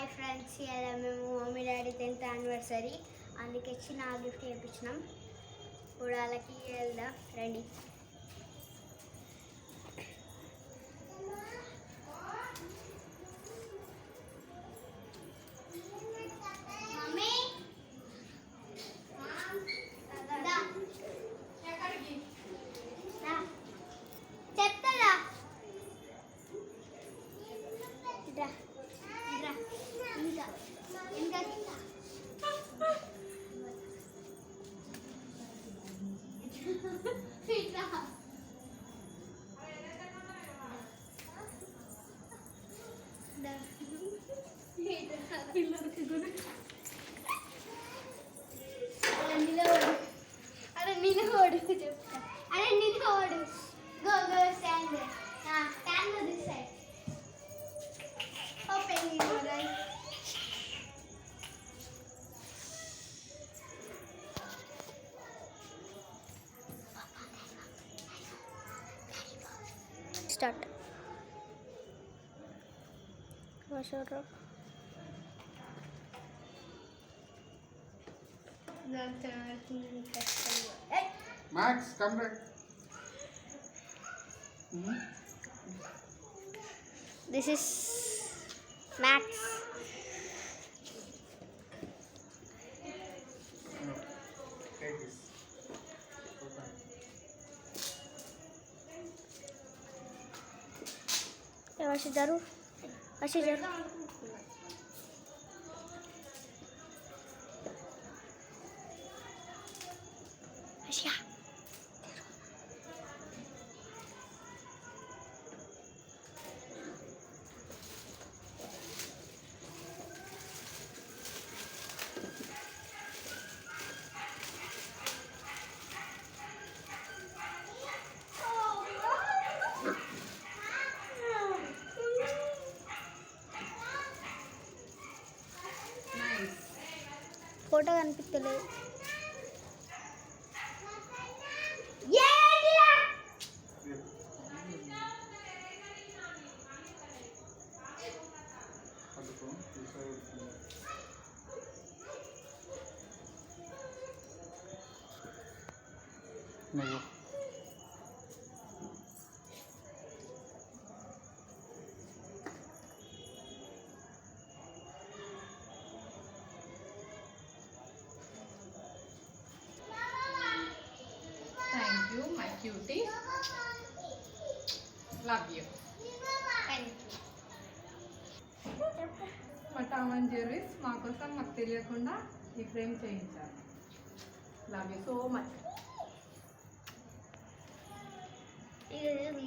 Hi friends ఇలా మేము mummy daddy tenth anniversary. అందుకే చిన్న గిఫ్ట్ చేయించినాం ఇప్పుడు వాళ్ళకి వెళ్దాం రండి. 睡觉。Max, come back. Mm -hmm. This is Max. No, take this. अशी जरूर अशी जरूर ఫోటో కనిపించలేదు పట్టుకో ఈసారి Cutie. Love you. మా టామ్ అండ్ జెర్రీస్ మా కోసం మాకు తెలియకుండా ఈ ఫ్రేమ్ చేయించారు లవ్ యూ సో మచ్ ఇది